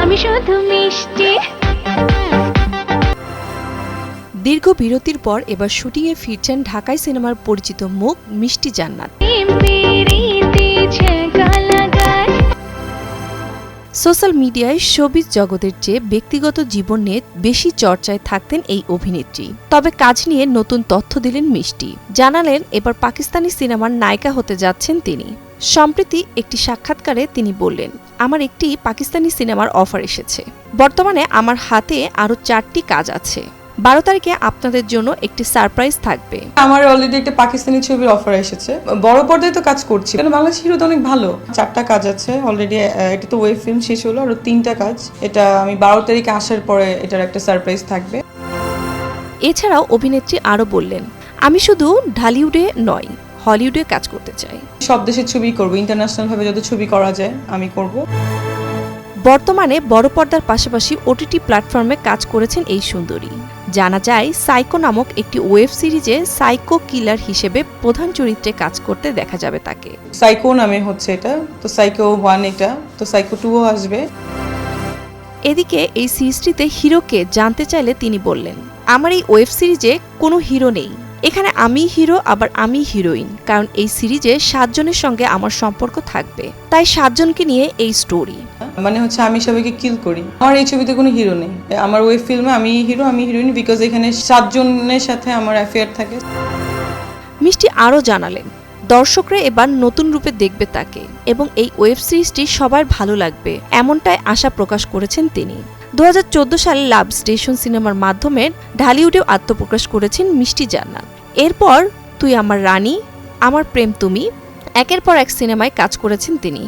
তুমি শুধু মিষ্টি। দীর্ঘ বিরতির পর এবার শুটিংয়ে ফিরছেন ঢাকাই সিনেমার পরিচিত মুখ মিষ্টি জান্নাত। সোশ্যাল মিডিয়ায় শোবিজ জগতের চেয়ে ব্যক্তিগত জীবন নিয়ে বেশি চর্চায় থাকতেন এই অভিনেত্রী। তবে কাজ নিয়ে নতুন তথ্য দিলেন মিষ্টি। জানালেন এবার পাকিস্তানি সিনেমার নায়িকা হতে যাচ্ছেন তিনি। সম্প্রতি একটি সাক্ষাৎকারে তিনি বললেন আমার একটি পাকিস্তানি সিনেমার অফার এসেছে। বর্তমানে আমার হাতে আরও চারটি কাজ আছে। বারো তারিখে আপনাদের জন্য একটি সারপ্রাইজ থাকবে। আমার অলরেডি একটা পাকিস্তানি ছবির অফার এসেছে। বড় পর্দায় তো কাজ করছি। কারণ বাংলাদেশ হিরো তো অনেক ভালো। চারটা কাজ আছে অলরেডি এটা তো ওয়েব ফিল্ম শেষ হলো আরও তিনটা কাজ। এটা আমি বারো তারিখে আসার পরে এটার একটা সারপ্রাইজ থাকবে। এছাড়াও অভিনেত্রী আরও বললেন আমি শুধু ঢালিউডে নয় হলিউডে কাজ করতে চাই। সব দেশের ছবি করব ইন্টারন্যাশনাল ভাবে যত ছবি করা যায় আমি করব। বর্তমানে বড় পর্দার পাশাপাশি ওটিটি প্ল্যাটফর্মে কাজ করেছেন এই সুন্দরী। জানা যায় সাইকো নামক একটি ওয়েব সিরিজে সাইকো কিলার হিসেবে প্রধান চরিত্রে কাজ করতে দেখা যাবে তাকে। সাইকো নামে হচ্ছে এটা তো সাইকো ওয়ান এটা তো সাইকো টুও আসবে। এদিকে এই সিরিজটিতে হিরোকে জানতে চাইলে তিনি বললেন আমার এই ওয়েব সিরিজে কোনো হিরো নেই। এখানে আমি হিরো আবার আমি হিরোইন কারণ এই সিরিজে সাতজনের সঙ্গে আমার সম্পর্ক থাকবে। তাই সাতজনকে নিয়ে এই স্টোরি মানে হচ্ছে আমি সবাইকে কিল করি। আমার এই ছবিতে কোনো হিরো নেই। আমার ওয়েব ফিল্মে আমি হিরো আমি হিরোইন বিকজ এখানে সাতজনের সাথে আমার অ্যাফেয়ার থাকে। মিষ্টি আরও জানালেন দর্শকরা এবার নতুন রূপে দেখবে তাকে এবং এই ওয়েব সিরিজটি সবার ভালো লাগবে এমনটাই আশা প্রকাশ করেছেন তিনি। দু হাজার চোদ্দ সালে লাভ স্টেশন সিনেমার মাধ্যমে ঢালিউডেও আত্মপ্রকাশ করেছেন মিষ্টি জান্নাত। এরপর তুই আমার রানী, আমার প্রেম তুমি, একের পর এক সিনেমায় কাজ করেছেন তিনি।